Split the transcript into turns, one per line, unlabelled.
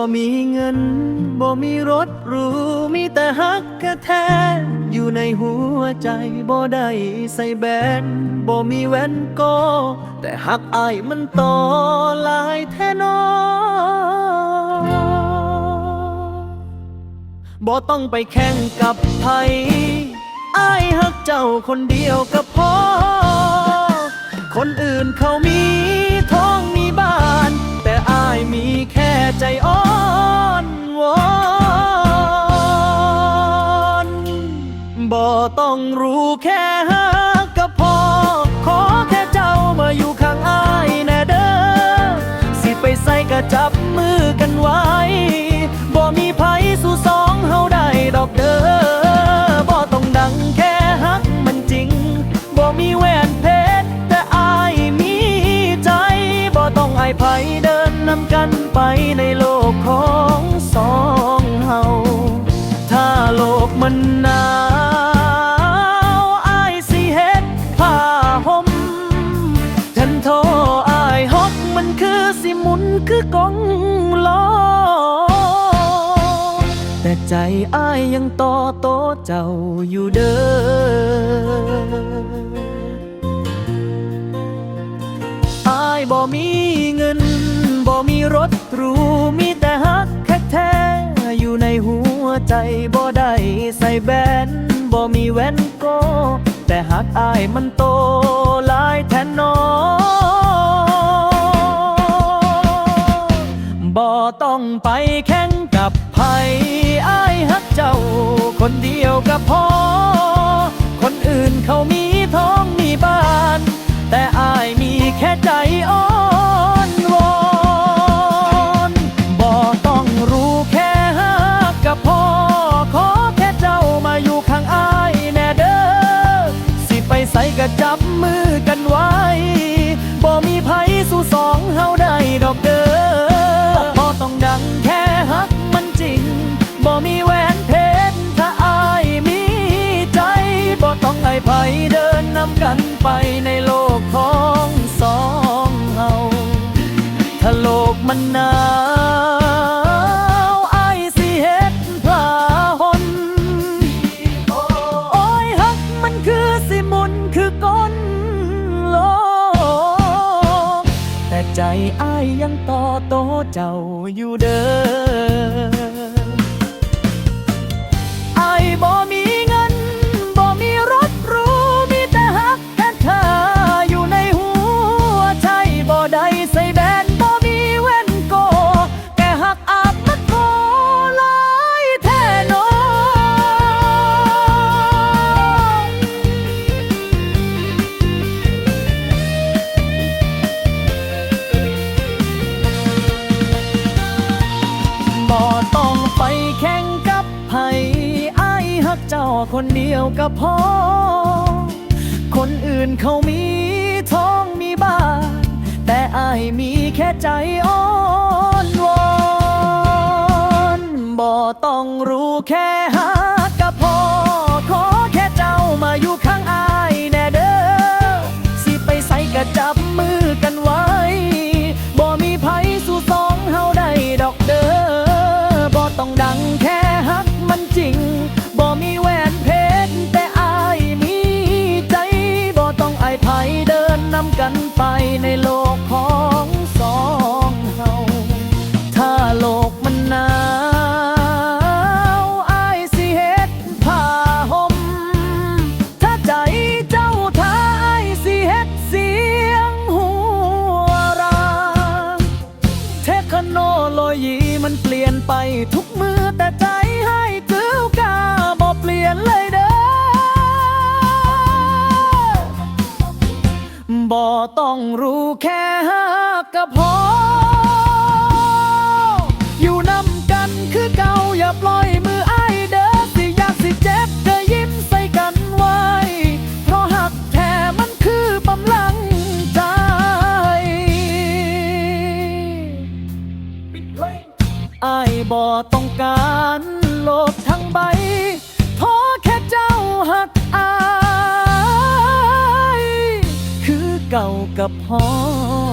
บ่มีเงิน บ่มีรถหรู มีแต่ฮักแค่แท้อยู่ในหัวใจบ่ได้ใส่แบนบ่มีแว่นก็แต่ฮักอายมันต่อลายแท้นอบ่ต้องไปแข่งกับไผอายฮักเจ้าคนเดียวก็พอ บ่ต้องรู้แค่หากก็พอ ขอแค่เจ้ามาอยู่ข้างอายแน่เด้อ สิไปใส่กระจับมือกันไว้ บ่มีไผสู่สองเฮาได้ดอกเด้อ แต่ใจอายยังต่อโตเจ้าอยู่เด้ออายบ่มีเงินบ่มีรถหรูมีแต่ฮักแค่แท้อยู่ในหัวใจบ่ได้ใส่แบนบ่มีแว่นโก แต่ฮักอายมันโตหลายแทนนอบ่ต้องไปแข่งกับ คนเดียวก็พอ คนอื่นเขามี มันหนาวไอสิเฮ็ดผ้าห่มโอ้ยฮักมันคือสิมุนคือก้นโลก แต่ใจไอ้ยังต่อโตเจ้าอยู่เด้อ ไผไอ้ายฮักเจ้าคนเดียวก็พอ คนอื่นเขามีท้องมีบ้าน แต่อายมีแค่ใจอ่อนวอนบ่ต้องรู้แค่ฮัก ต้องรู้แค่ฮักก็พอ อยู่นำกันคือเก่าอย่าปล่อยมืออ้ายเด้อสิอยากสิเจ็บก็ยิ้มใส่กันไว้ เพราะหักแท้มันคือบำลังใจอายบ่ต้องการโลกทั้งใบ เก่ากับพอ